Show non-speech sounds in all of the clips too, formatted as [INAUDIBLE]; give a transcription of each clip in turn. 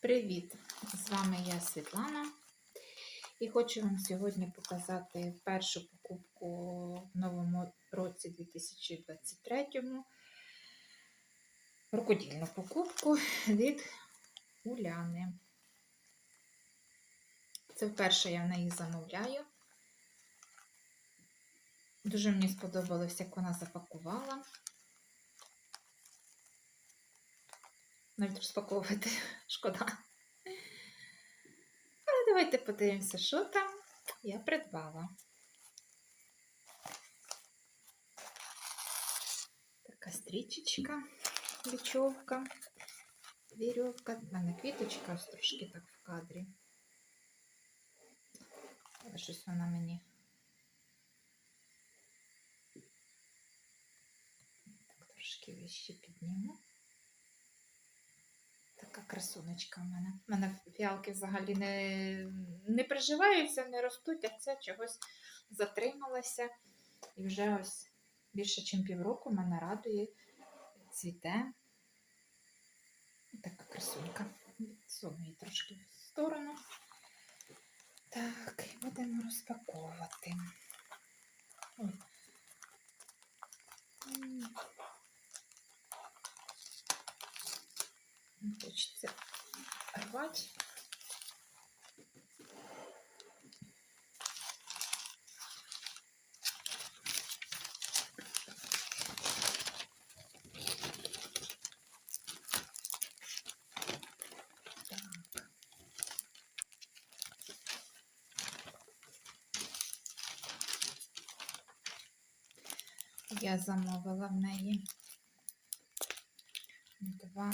Привіт! З вами я Світлана. І хочу вам сьогодні показати першу покупку в новому році 2023 рукодільну покупку від Уляни. Це вперше я в неї замовляю. Дуже мені сподобалось, як вона запакувала. Навіть розпаковувати [LAUGHS] шкода. Але давайте подивимося, що там я придбала. Така стрічечка, бічовка, вірьовка. У мене квіточка ось трошки так в кадрі. Але щось вона мені. Так, трошки вище підніму. Така красунечка в мене. У мене фіалки взагалі не, не приживаються, не ростуть, а це чогось затрималося. І вже ось більше, ніж півроку мене радує, цвіте. Така красунька. Відсуну її трошки в сторону. Так, і будемо розпаковувати. Ой. Не хочеться рвати. Так. Я замовила в неї два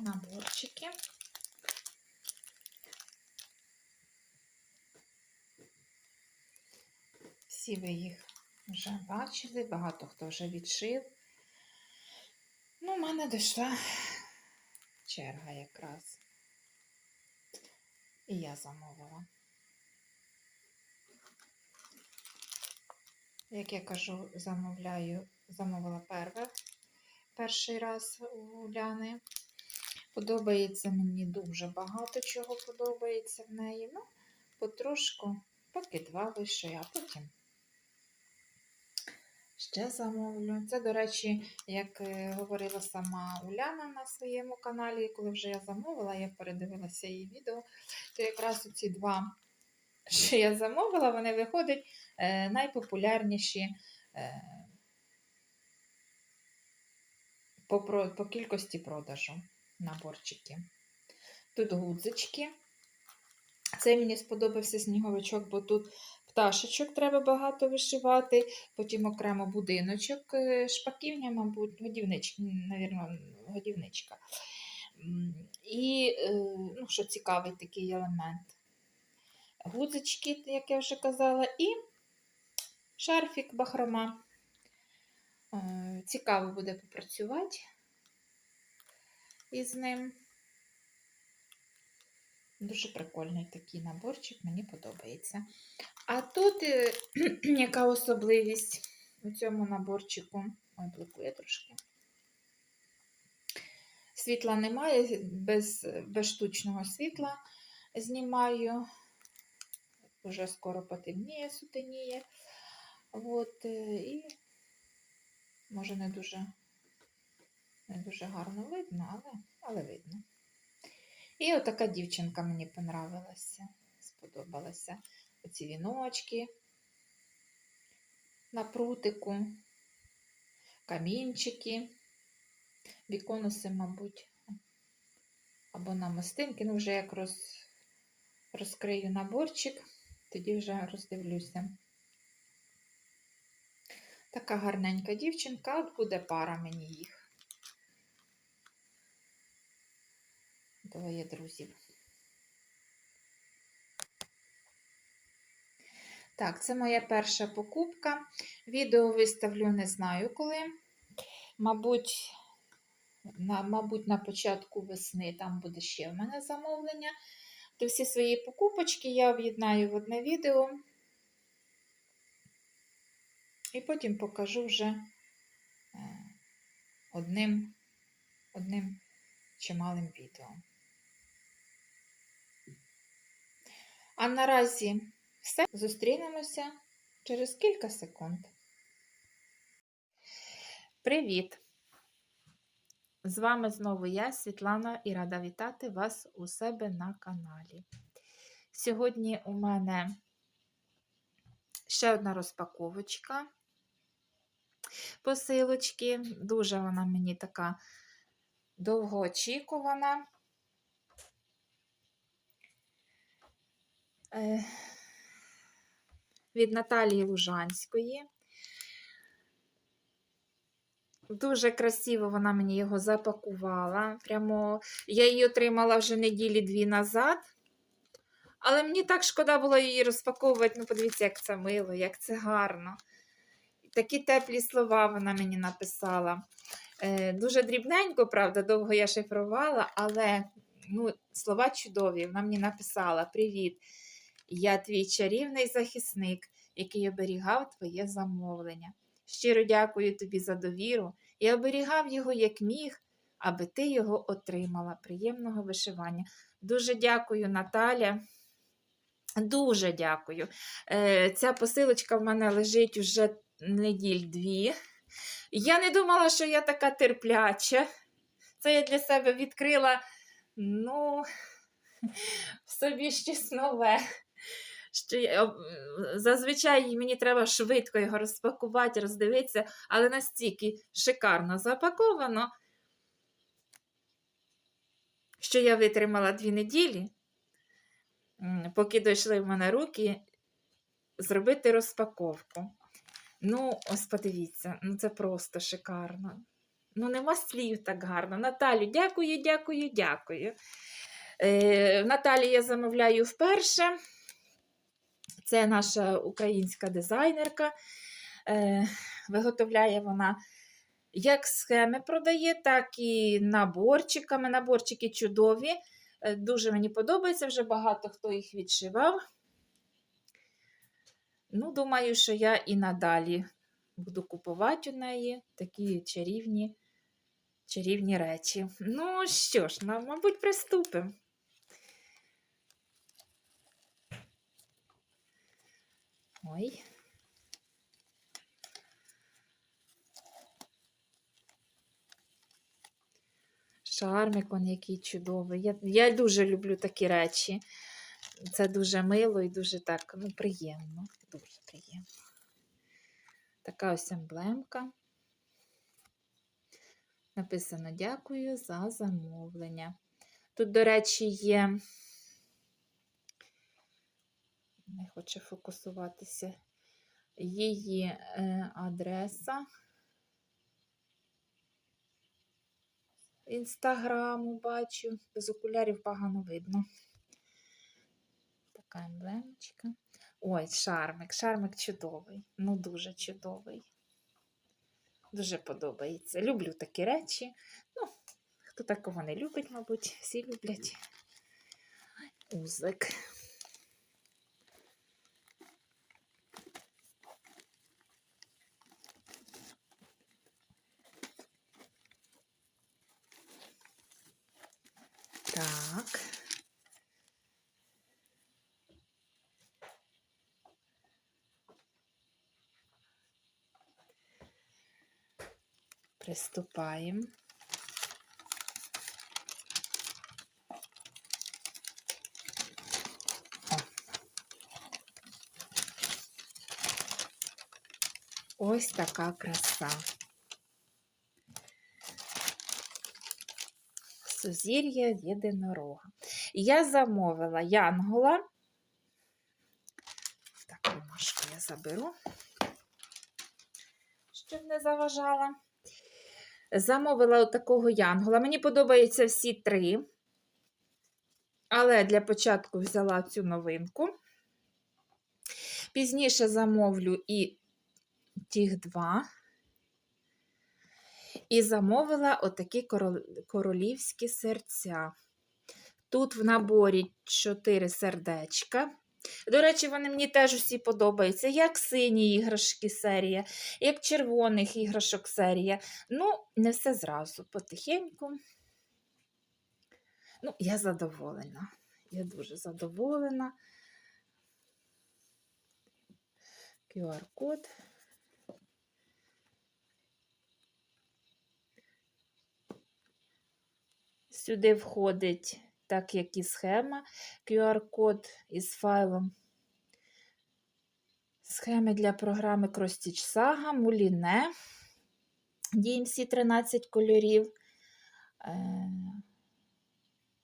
наборчики. Всі ви їх вже бачили, багато хто вже відшив. Ну, в мене дійшла черга якраз. І я замовила. Як я кажу, замовляю, замовила перше, перший раз у Уляни. Подобається мені дуже багато чого подобається в неї. Ну, потрошку, поки два лише, а потім ще замовлю. Це, до речі, як е, говорила сама Уляна на своєму каналі, коли вже я замовила, я передивилася її відео, то якраз ці два, що я замовила, вони виходять е, найпопулярніші. Е, по кількості продажу наборчики. Тут гудзички. Цей мені сподобався сніговичок, бо тут пташечок треба багато вишивати, потім окремо будиночок, е, шпаківня, мабуть, годівничка, навірно, годівничка. І, е, ну, що цікавий такий елемент. Гудзички, як я вже казала, і шарфік бахрома. Е, Цікаво буде попрацювати із ним. Дуже прикольний такий наборчик, мені подобається. А тут е, [CLEARS THROAT] яка особливість у цьому наборчику? Ой, блокує трошки. Світла немає, без, без штучного світла знімаю. Вже скоро потемніє, сутеніє. От, е, і може не дуже, не дуже гарно видно, але, але видно. І отака дівчинка мені понравилася, сподобалася. Оці віночки на прутику, камінчики, віконуси, мабуть, або на мостинки. Ну, вже як роз, розкрию наборчик, тоді вже роздивлюся. Така гарненька дівчинка, от буде пара мені їх. Двоє друзів. Так, це моя перша покупка. Відео виставлю не знаю коли. Мабуть, на, мабуть, на початку весни там буде ще в мене замовлення. То всі свої покупочки я об'єднаю в одне відео. І потім покажу вже е, одним, одним чималим відео. А наразі все. Зустрінемося через кілька секунд. Привіт! З вами знову я, Світлана, і рада вітати вас у себе на каналі. Сьогодні у мене ще одна розпаковочка посилочки. Дуже вона мені така довгоочікувана. Від Наталії Лужанської. Дуже красиво вона мені його запакувала. Прямо я її отримала вже неділі дві назад. Але мені так шкода було її розпаковувати. Ну, подивіться, як це мило, як це гарно. Такі теплі слова вона мені написала. Е, Дуже дрібненько, правда, довго я шифрувала, але ну, слова чудові. Вона мені написала: Привіт! Я твій чарівний захисник, який оберігав твоє замовлення. Щиро дякую тобі за довіру. Я оберігав його як міг, аби ти його отримала. Приємного вишивання. Дуже дякую, Наталя. Дуже дякую. Е, Ця посилочка в мене лежить уже неділь дві. Я не думала, що я така терпляча. Це я для себе відкрила, ну, [LAUGHS] в собі щось нове. Що я, зазвичай мені треба швидко його розпакувати, роздивитися, але настільки шикарно запаковано, що я витримала дві неділі, поки дійшли в мене руки, зробити розпаковку. Ну, ось подивіться, ну це просто шикарно. Ну, нема слів так гарно. Наталю, дякую, дякую, дякую. Е, Наталі я замовляю вперше. Це наша українська дизайнерка. Е, виготовляє вона як схеми продає, так і наборчиками. Наборчики чудові. Е, Дуже мені подобається, вже багато хто їх відшивав. Ну, думаю, що я і надалі буду купувати у неї такі чарівні, чарівні речі. Ну що ж, мабуть, приступимо. Ой. Шармик, он який чудовий. Я, я дуже люблю такі речі. Це дуже мило і дуже так, ну, приємно. Дуже приємно. Така ось емблемка. Написано дякую за замовлення. Тут, до речі, є. Не хоче фокусуватися. Її е, адреса інстаграму бачу. Без окулярів погано видно. Така емблемочка. Ой, шармик. Шармик чудовий. Ну, дуже чудовий. Дуже подобається. Люблю такі речі. Ну, хто такого не любить, мабуть, всі люблять. Узик. Так. Приступаємо. Ось така краса. Сузір'я єдинорога. Я замовила янгола. Так, бумажку я заберу, щоб не заважала. Замовила такого янгола. Мені подобаються всі три. Але для початку взяла цю новинку. Пізніше замовлю і тих два. І замовила отакі королівські серця. Тут в наборі 4 сердечка. До речі, вони мені теж усі подобаються, як сині іграшки серія, як червоних іграшок серія. Ну, не все зразу, потихеньку. Ну, я задоволена. Я дуже задоволена. QR-код. Сюди входить, так як і схема, QR-код із файлом. Схеми для програми Кростіч Saga, Муліне. DMC 13 кольорів. Е,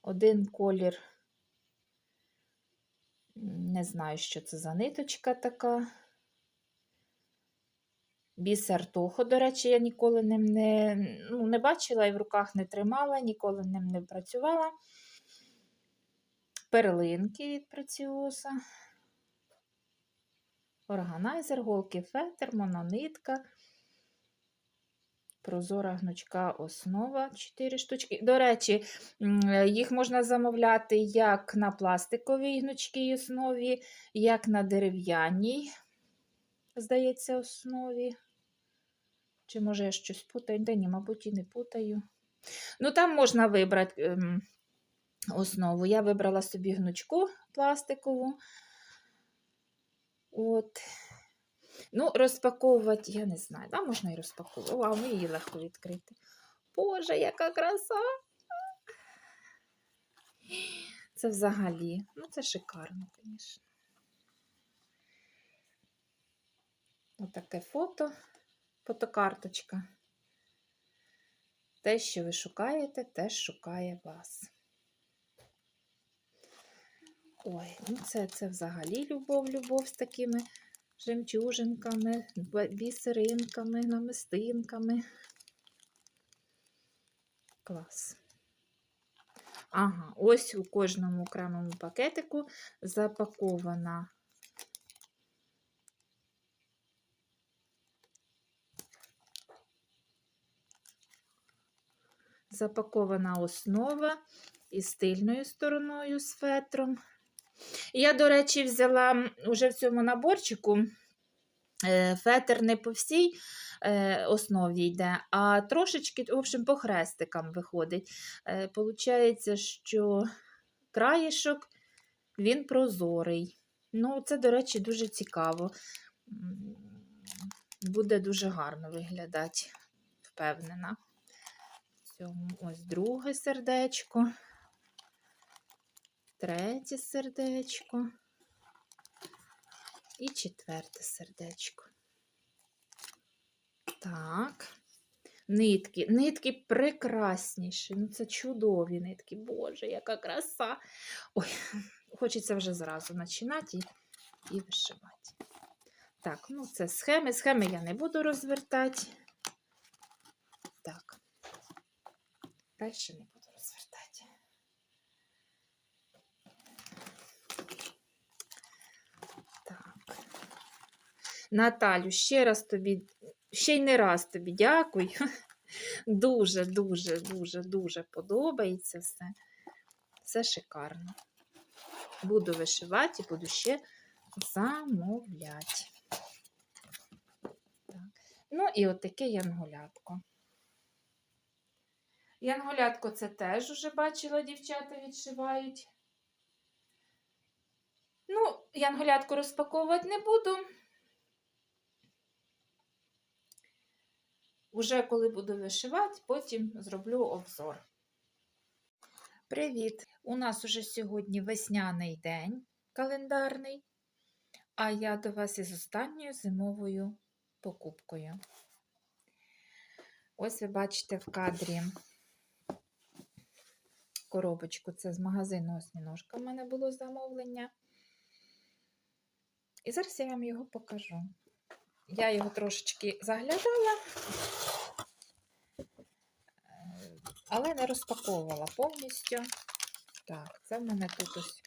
Один колір. Не знаю, що це за ниточка така. Бісер Тохо, до речі, я ніколи ним не, ну, не бачила і в руках не тримала, ніколи ним не працювала. Перлинки від Преціоса. Органайзер, голки фетр, мононитка. Прозора гнучка основа 4 штучки. До речі, їх можна замовляти як на пластиковій гнучкій основі, як на дерев'яній, здається, основі. Чи може я щось путаю? Та ні, мабуть, і не путаю. Ну, там можна вибрати ем, основу. Я вибрала собі гнучку пластикову. От. Ну, розпаковувати, я не знаю, да, можна і розпаковувати. А її легко відкрити. Боже, яка краса! Це взагалі, ну це шикарно, звісно. Отаке фото, фотокарточка. Те, що ви шукаєте, теж шукає вас. Ой, ну це, це взагалі любов, любов з такими жемчужинками, бісеринками, намистинками. Клас. Ага, ось у кожному окремому пакетику запакована запакована основа із тильною стороною з фетром. Я, до речі, взяла вже в цьому наборчику е, фетр не по всій е, основі йде, а трошечки, в общем, по хрестикам виходить. Е, Получається, що краєшок він прозорий. Ну, це, до речі, дуже цікаво. Буде дуже гарно виглядати, впевнена. Цьому ось друге сердечко. Третє сердечко. І четверте сердечко. Так. Нитки. Нитки прекрасніші. Ну, це чудові нитки. Боже, яка краса. Ой, [LAUGHS] хочеться вже зразу починати і, і вишивати. Так, ну це схеми. Схеми я не буду розвертати. Так. Далі не буду розвертати. Так. Наталю, ще раз тобі, ще й не раз тобі дякую. [LAUGHS] Дуже, дуже, дуже, дуже подобається все. Все шикарно. Буду вишивати і буду ще замовляти. Так. Ну і от таке янголятко. Це теж уже бачила, дівчата відшивають. Ну, янголятку розпаковувати не буду. Уже коли буду вишивати, потім зроблю обзор. Привіт! У нас уже сьогодні весняний день календарний, а я до вас із останньою зимовою покупкою. Ось ви бачите в кадрі коробочку. Це з магазину Осьміножка в мене було замовлення. І зараз я вам його покажу. Я його трошечки заглядала, е, але не розпаковувала повністю. Так, це в мене тут ось.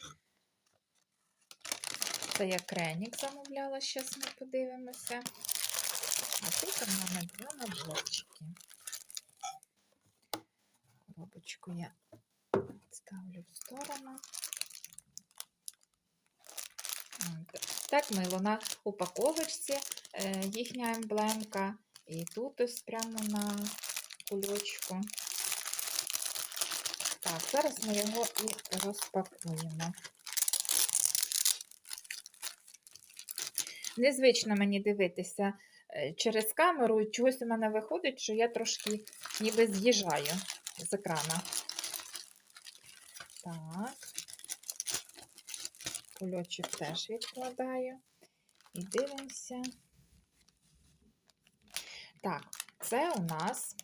Це я креник замовляла, зараз ми подивимося. А тут у мене два наборчики. Коробочку я ставлю в сторону. Так мило на упаковочці е, їхня емблемка. І тут ось прямо на кульочку. Так, зараз ми його і розпакуємо. незвично мені дивитися е, через камеру. і Чогось у мене виходить, що я трошки ніби з'їжджаю з екрана. Так. Кульочок теж відкладаю. І дивимося. Так, це у нас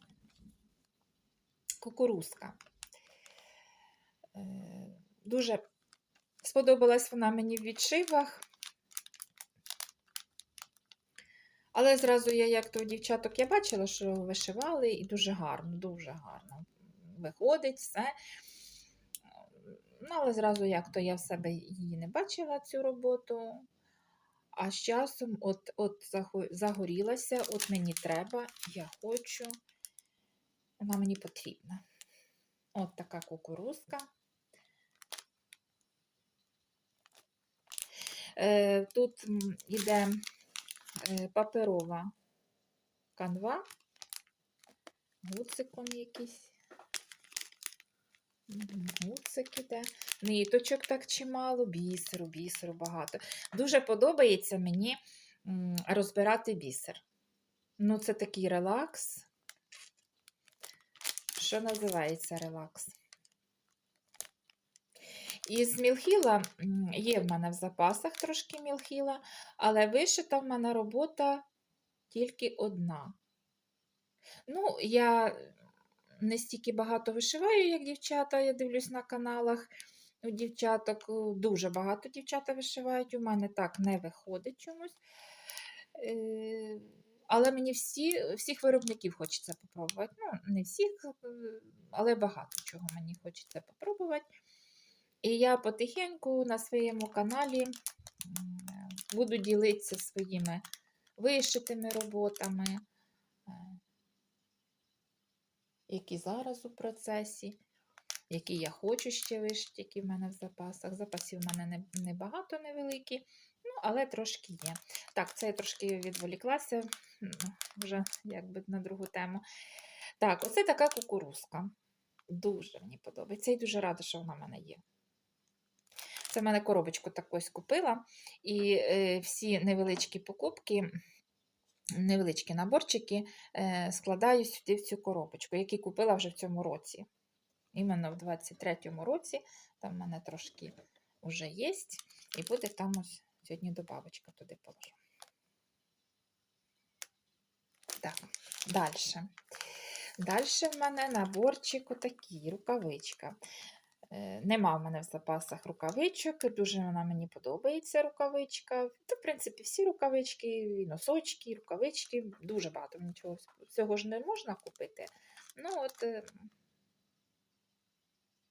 кукурузка. Е, Дуже сподобалась вона мені в відшивах. Але зразу я, як то дівчаток, я бачила, що вишивали і дуже гарно, дуже гарно виходить все. Ну, але зразу, як то я в себе її не бачила, цю роботу. А з часом от, от загорілася, от мені треба, я хочу, вона мені потрібна. От така кукурузка. Е, Тут м, іде е, паперова канва, гуциком якийсь. Гуцик іде. Ниточок так чимало, бісеру, бісеру багато. Дуже подобається мені розбирати бісер. Ну, це такий релакс. Що називається релакс? Із мілхіла є в мене в запасах трошки мілхіла, але вишита в мене робота тільки одна. Ну, я не стільки багато вишиваю, як дівчата, я дивлюсь на каналах у дівчаток. Дуже багато дівчата вишивають. У мене так не виходить чомусь. Е, Але мені всі, всіх виробників хочеться попробувати. Ну, не всіх, е, але багато чого мені хочеться попробувати. І я потихеньку на своєму каналі буду ділитися своїми вишитими роботами, які зараз у процесі, які я хочу ще вишити, які в мене в запасах. Запасів в мене не- небагато невеликі, ну, але трошки є. Так, це я трошки відволіклася вже якби на другу тему. Так, оце така кукурузка. Дуже мені подобається і дуже рада, що вона в мене є. Це в мене коробочку такось купила. І е, всі невеличкі покупки, невеличкі наборчики е, складаю сюди в цю коробочку, які купила вже в цьому році. Іменно в 23-му році, там в мене трошки вже є. І буде там ось сьогодні добавочка туди положу. Так, далі. Далі в мене наборчик отакий, рукавичка. Е, Нема в мене в запасах рукавичок, дуже вона мені подобається рукавичка. Та, в принципі, всі рукавички, і носочки, і рукавички, дуже багато нічого цього ж не можна купити. Ну, от е,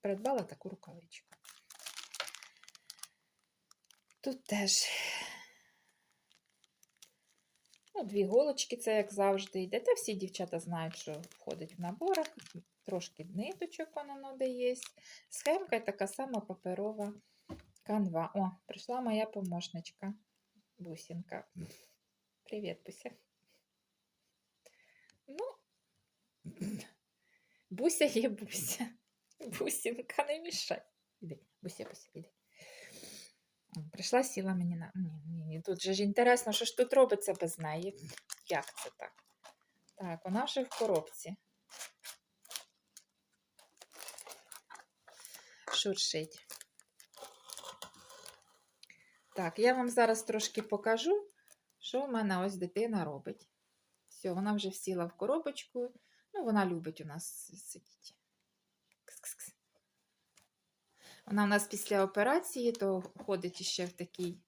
придбала таку рукавичку. Тут теж ну, дві голочки, це як завжди йде. Та всі дівчата знають, що входить в наборах. Трошки ниточок воно є. Схемка така сама паперова канва. О, прийшла моя помощничка. Бусінка. Привіт, Буся. Ну, Буся є Буся. Бусінка, не мішай. Іди, Буся, Буся, іди. Прийшла, сіла мені на. Ні, ні, ні. Тут же ж інтересно, що ж тут робиться без неї. Як це так? Так, вона вже в коробці. Шуршить. Так, я вам зараз трошки покажу, що в мене ось дитина робить. Все, вона вже сіла в коробочку. Ну, вона любить у нас сидіти. Вона у нас після операції, то ходить іще в такий.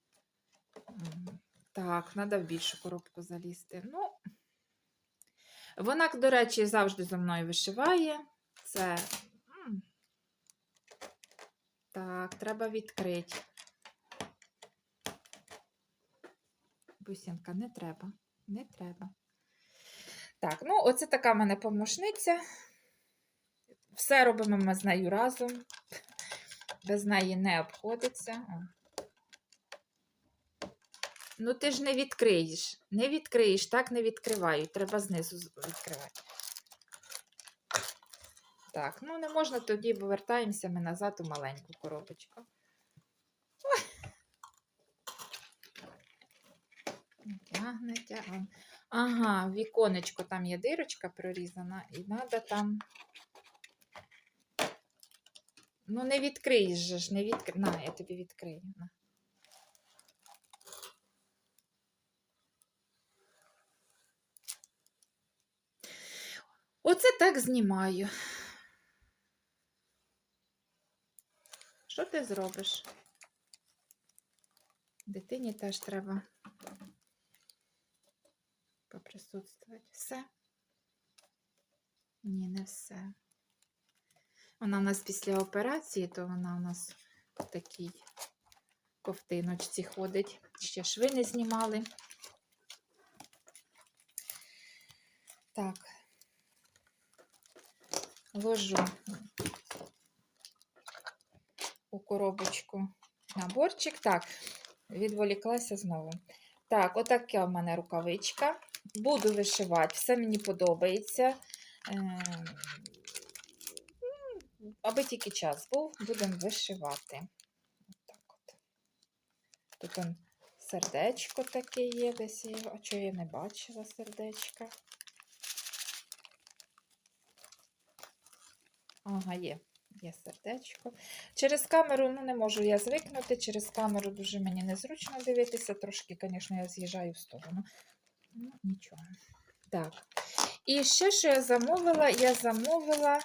Так, треба в більшу коробку залізти. Ну, вона, до речі, завжди за мною вишиває. Це. Так, треба відкрити. Бусінка, не треба. Не треба. Так, ну, оце така в мене помощниця. Все робимо ми з нею разом. Без неї не обходиться. Ну, ти ж не відкриєш. Не відкриєш, так не відкривають. Треба знизу відкривати. Так, ну не можна тоді повертаємося ми назад у маленьку коробочку. Тягне, тягне. Ага, віконечко там є дирочка прорізана, і треба там. Ну, не відкриєш же ж, не відкри... На, я тобі відкрию. На. Оце так знімаю. Що ти зробиш? Дитині теж треба поприсутствувати. Все? Ні, не все. Вона у нас після операції, то вона у нас в такій ковтиночці ходить. Ще шви не знімали. Так. Ложу у коробочку наборчик. Так, відволіклася знову. Так, отака в мене рукавичка. Буду вишивати, все мені подобається. Аби тільки час був, будемо вишивати. Отак от. Тут он сердечко таке є, десь його. А чого я не бачила сердечка? Ага, є. Є сердечко. Через камеру ну, не можу я звикнути. Через камеру дуже мені незручно дивитися. Трошки, звісно, я з'їжджаю в сторону. Ну, нічого. Так. І ще, що я замовила, я замовила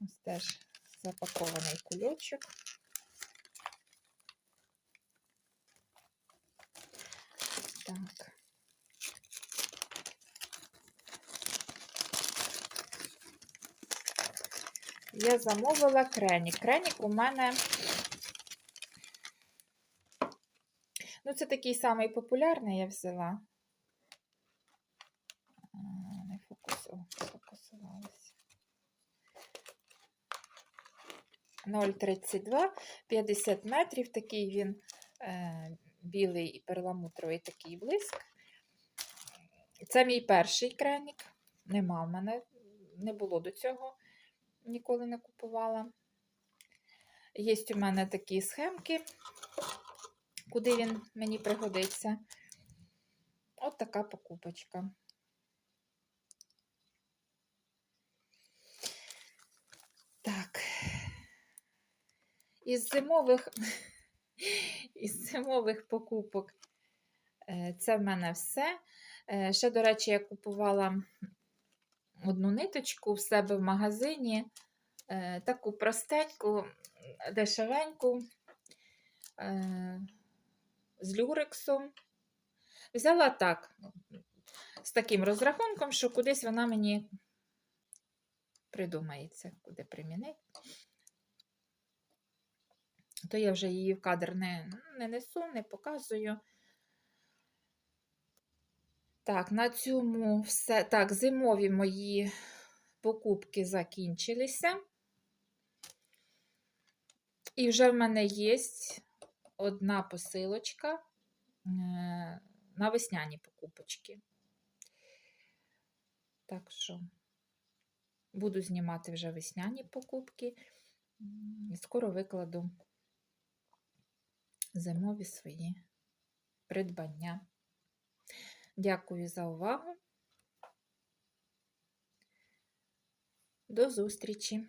ось теж запакований кульочок. Так. Я замовила кренік. Кренік у мене. Ну, це такий самий популярний я взяла. А, Не фокусу- фокусувалася. 0,32, 50 метрів. Такий він е, білий і перламутровий такий блиск. Це мій перший креник. Нема в мене, не було до цього ніколи не купувала. Є у мене такі схемки, куди він мені пригодиться. От така покупочка. Так. Із зимових, [LAUGHS] із зимових покупок е, це в мене все. Е, Ще, до речі, я купувала одну ниточку в себе в магазині, е, таку простеньку, дешевеньку, з люрексом. Взяла так, з таким розрахунком, що кудись вона мені придумається, куди примінити. То я вже її в кадр не, не несу, не показую. Так, на цьому все. Так, зимові мої покупки закінчилися. І вже в мене є одна посилочка е, на весняні покупочки. Так що буду знімати вже весняні покупки. І скоро викладу зимові свої придбання. Дякую за увагу. До зустрічі!